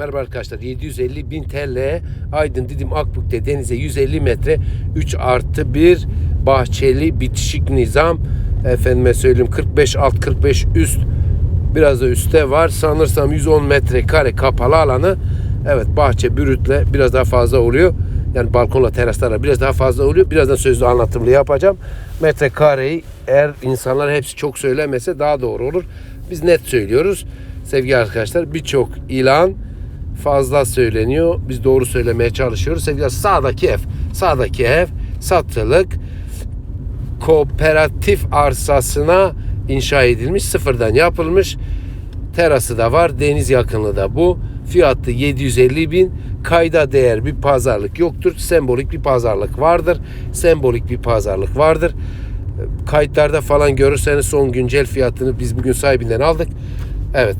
Merhaba arkadaşlar 750 bin TL Aydın Didim Akbük'te denize 150 metre 3 artı 1 bahçeli bitişik nizam. Efendime söyleyeyim 45 alt 45 üst biraz da üstte var. Sanırsam 110 metrekare kapalı alanı. Evet bahçe bürütle biraz daha fazla oluyor. Yani balkonla teraslarla biraz daha fazla oluyor. Birazdan sözlü anlatımlı yapacağım. Metrekareyi eğer insanlar hepsi çok söylemese daha doğru olur. Biz net söylüyoruz. Sevgili arkadaşlar birçok ilan fazla söyleniyor. Biz doğru söylemeye çalışıyoruz. Sevgili sağdaki ev, sağdaki ev satılık kooperatif arsasına inşa edilmiş, sıfırdan yapılmış. Terası da var, deniz yakınlığı da bu. Fiyatı 750 bin. Kayda değer bir pazarlık yoktur. Sembolik bir pazarlık vardır. Sembolik bir pazarlık vardır. Kayıtlarda falan görürseniz son güncel fiyatını biz bugün sahibinden aldık. Evet.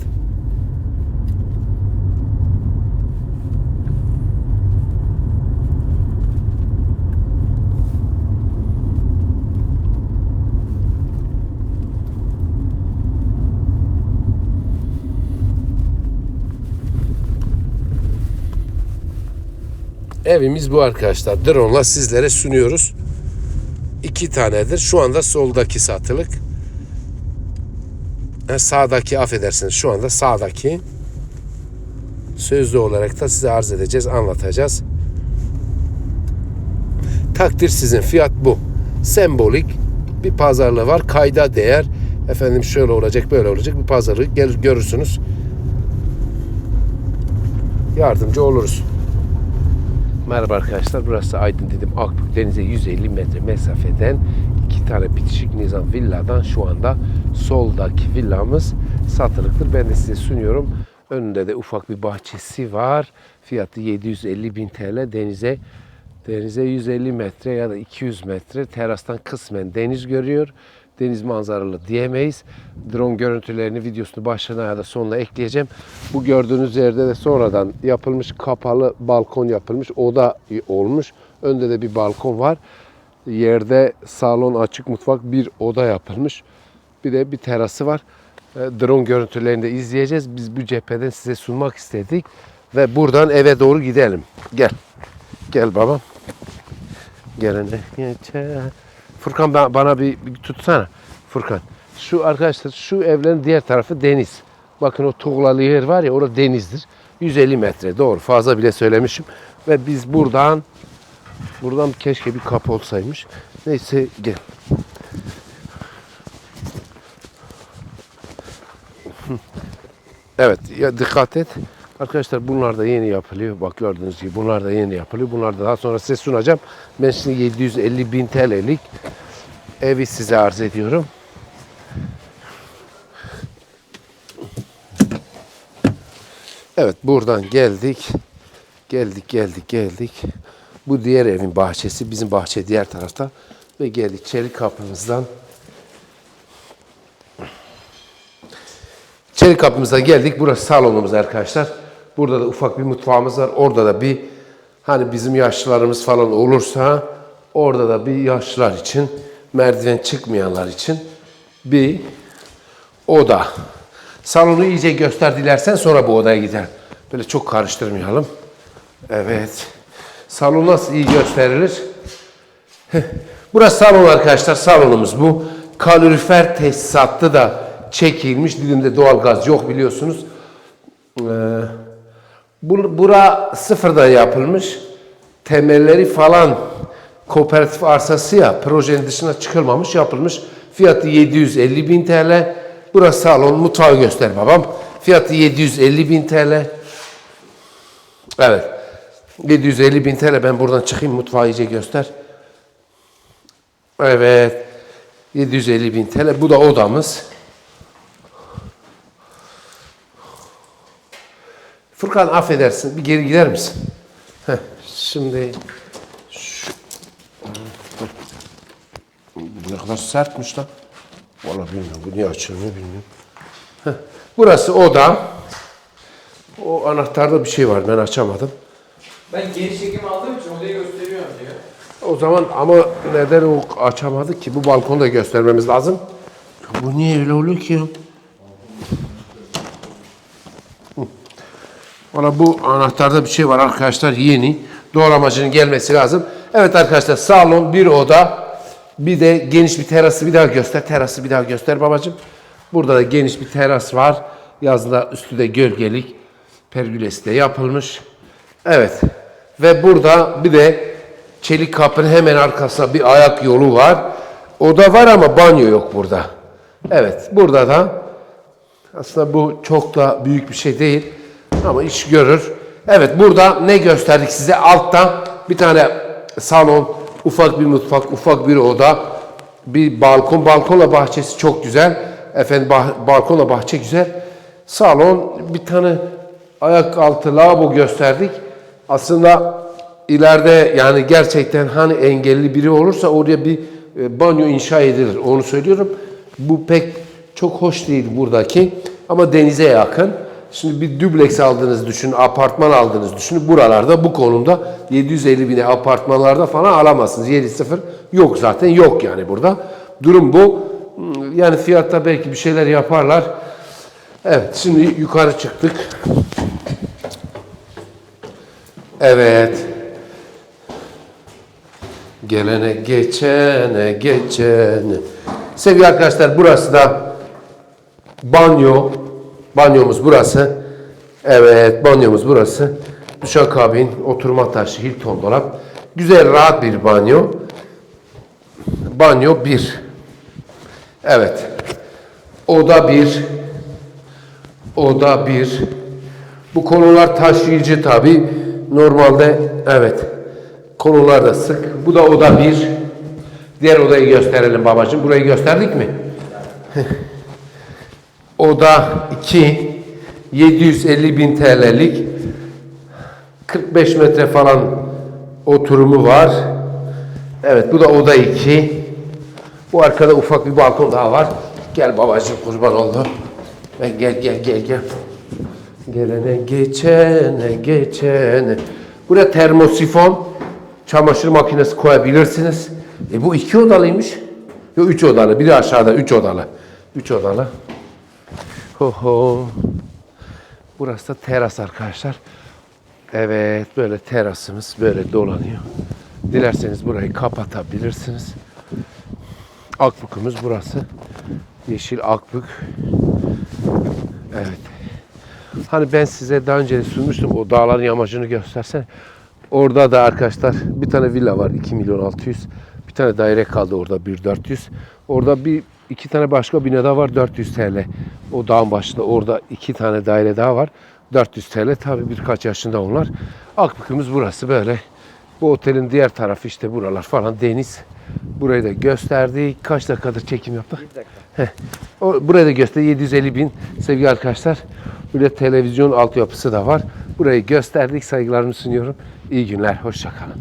Evimiz bu arkadaşlar. Drone'la sizlere sunuyoruz. İki tanedir. Şu anda soldaki satılık. Ha, sağdaki affedersiniz. Şu anda sağdaki. Sözlü olarak da size arz edeceğiz, anlatacağız. Takdir sizin. Fiyat bu. Sembolik bir pazarlığı var. Kayda değer. Efendim şöyle olacak, böyle olacak bir pazarlığı gelir görürsünüz. Yardımcı oluruz. Merhaba arkadaşlar. Burası Aydın dedim. Akbük denize 150 metre mesafeden iki tane bitişik nizam villadan şu anda soldaki villamız satılıktır. Ben de size sunuyorum. Önünde de ufak bir bahçesi var. Fiyatı 750 bin TL. Denize denize 150 metre ya da 200 metre terastan kısmen deniz görüyor. Deniz manzaralı diyemeyiz. Drone görüntülerini videosunu başına ya da sonuna ekleyeceğim. Bu gördüğünüz yerde de sonradan yapılmış kapalı balkon yapılmış. Oda olmuş. Önde de bir balkon var. Yerde salon açık mutfak bir oda yapılmış. Bir de bir terası var. E, Drone görüntülerini de izleyeceğiz. Biz bu cepheden size sunmak istedik. Ve buradan eve doğru gidelim. Gel. Gel babam. Gelene geçer. Furkan ba- bana bir, bir tutsana. Furkan. Şu arkadaşlar şu evlerin diğer tarafı deniz. Bakın o tuğlalı yer var ya orada denizdir. 150 metre doğru fazla bile söylemişim. Ve biz buradan buradan keşke bir kapı olsaymış. Neyse gel. Evet ya dikkat et. Arkadaşlar bunlar da yeni yapılıyor. Bak gördüğünüz gibi bunlar da yeni yapılıyor. Bunlar da daha sonra size sunacağım. Ben şimdi 750 bin TL'lik evi size arz ediyorum. Evet buradan geldik. Geldik geldik geldik. Bu diğer evin bahçesi. Bizim bahçe diğer tarafta. Ve geldik çelik kapımızdan. Çelik kapımıza geldik. Burası salonumuz arkadaşlar. Burada da ufak bir mutfağımız var. Orada da bir hani bizim yaşlılarımız falan olursa orada da bir yaşlılar için merdiven çıkmayanlar için bir oda. Salonu iyice göster dilersen sonra bu odaya gider. Böyle çok karıştırmayalım. Evet. Salon nasıl iyi gösterilir? Burası salon arkadaşlar. Salonumuz bu. Kalorifer tesisatlı da çekilmiş. Dilimde doğalgaz yok biliyorsunuz. Ee, bu, bura sıfırdan yapılmış. Temelleri falan kooperatif arsası ya projenin dışına çıkılmamış yapılmış. Fiyatı 750 bin TL. Burası salon mutfağı göster babam. Fiyatı 750 bin TL. Evet. 750 bin TL ben buradan çıkayım mutfağı iyice göster. Evet. 750 bin TL. Bu da odamız. Furkan affedersin. Bir geri gider misin? Heh, şimdi şu... Bu ne kadar sertmiş lan. Vallahi bilmiyorum. Bu niye açılmıyor bilmiyorum. Heh, burası oda. O anahtarda bir şey var. Ben açamadım. Ben geri çekim aldığım için odayı gösteriyorum diyor. O zaman ama neden o açamadık ki? Bu balkonu da göstermemiz lazım. Bu niye öyle oluyor ki ya? Valla bu anahtarda bir şey var arkadaşlar yeni. Doğramacının gelmesi lazım. Evet arkadaşlar salon bir oda. Bir de geniş bir terası bir daha göster. Terası bir daha göster babacığım. Burada da geniş bir teras var. Yazında üstü de gölgelik. Pergülesi de yapılmış. Evet. Ve burada bir de çelik kapının hemen arkasında bir ayak yolu var. Oda var ama banyo yok burada. Evet. Burada da aslında bu çok da büyük bir şey değil ama iş görür. Evet burada ne gösterdik size? Altta bir tane salon, ufak bir mutfak, ufak bir oda, bir balkon. Balkonla bahçesi çok güzel. Efendim bah- balkonla bahçe güzel. Salon bir tane ayak altı lavabo gösterdik. Aslında ileride yani gerçekten hani engelli biri olursa oraya bir e, banyo inşa edilir. Onu söylüyorum. Bu pek çok hoş değil buradaki ama denize yakın. Şimdi bir dubleks aldığınız düşünün, apartman aldığınız düşünün. Buralarda bu konumda 750 bine apartmanlarda falan alamazsınız. 7-0 yok zaten yok yani burada. Durum bu. Yani fiyatta belki bir şeyler yaparlar. Evet şimdi yukarı çıktık. Evet. Gelene geçene geçene. Sevgili arkadaşlar burası da banyo. Banyomuz burası. Evet banyomuz burası. Duşakabin, oturma taşı, Hilton dolap. Güzel rahat bir banyo. Banyo bir. Evet. Oda bir. Oda bir. Bu konular taşıyıcı tabi. Normalde evet. Konular da sık. Bu da oda bir. Diğer odayı gösterelim babacığım. Burayı gösterdik mi? Oda 2. 750 bin TL'lik. 45 metre falan oturumu var. Evet bu da oda 2. Bu arkada ufak bir balkon daha var. Gel babacığım kurban oldu. Ben gel gel gel gel. Gelene geçene geçene. Buraya termosifon çamaşır makinesi koyabilirsiniz. E bu iki odalıymış. Yok üç odalı. Biri aşağıda üç odalı. Üç odalı. Ho. Burası da teras arkadaşlar. Evet böyle terasımız böyle dolanıyor. Dilerseniz burayı kapatabilirsiniz. Akbükümüz burası. Yeşil akbük. Evet. Hani ben size daha önce sunmuştum o dağların yamacını göstersene. Orada da arkadaşlar bir tane villa var 2 milyon 600. Bir tane daire kaldı orada 1 400. Orada bir iki tane başka bina daha var 400 TL. O dağın başında orada iki tane daire daha var. 400 TL tabii birkaç yaşında onlar. Akbükümüz burası böyle. Bu otelin diğer tarafı işte buralar falan deniz. Burayı da gösterdik. Kaç dakikadır çekim yaptık? Heh. O, burayı da göster 750 bin sevgili arkadaşlar. Böyle televizyon altyapısı da var. Burayı gösterdik. Saygılarımı sunuyorum. İyi günler. Hoşçakalın.